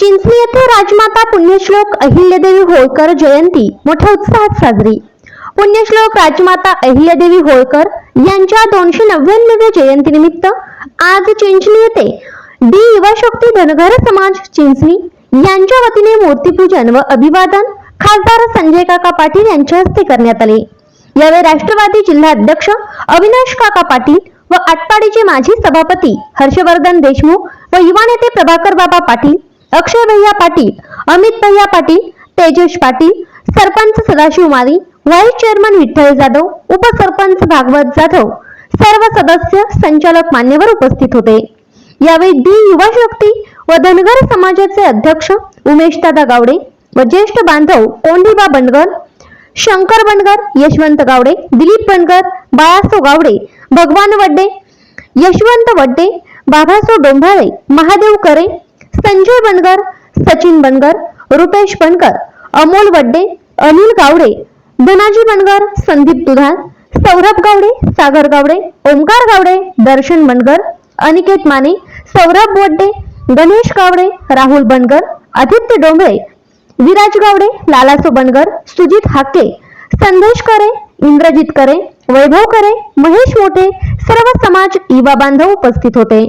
चिंचणी येथे राजमाता पुण्यश्लोक अहिल्यादेवी होळकर जयंती मोठ्या उत्साहात साजरी. पुण्यश्लोक राजमाता अहिल्यादेवी होळकर यांच्या दोनशे नव्याण्णव्या जयंतीनिमित्त आज चिंचणी येथे डी युवा शक्ती धनगर समाज चिंचणी यांच्या वतीने मूर्तीपूजन व अभिवादन खासदार संजय काका पाटील यांच्या हस्ते करण्यात आले. यावेळी राष्ट्रवादी जिल्हा अध्यक्ष अविनाश काका पाटील व आटपाडीचे माजी सभापती हर्षवर्धन देशमुख व युवा नेते प्रभाकर बाबा पाटील अक्षय भैया पाटील अमित भैया पाटील तेजेश पाटील सरपंच सदाशिव मारी व्हाईस चेअरमन विठ्ठल जाधव उपसरपंच भागवत जाधव सर्व सदस्य संचालक मान्यवर उपस्थित होते. यावेळी डी युवा शक्ती व धनगर समाजाचे अध्यक्ष उमेश दादा गावडे व ज्येष्ठ बांधव कोंडीबा बनगर शंकर बंडगर यशवंत गावडे दिलीप बनगर बाळासो गावडे भगवान वड्डे यशवंत वड्डे बाबासो डोंभाळे महादेव करे संजय बनगर सचिन बनगर रुपेश बनकर अमोल वड्डे अनिल गावडे धनाजी बनगर संदीप दुधान सौरभ गावडे सागर गावडे ओमकार गावडे दर्शन बनगर अनिकेत माने सौरभ वड्डे गणेश गावडे राहुल बनगर आदित्य डोंबळे विराज गावडे लालासो बनगर सुजित हाके संदेश करे इंद्रजित करे वैभव करे महेश मोठे सर्व समाज युवा बांधव उपस्थित होते.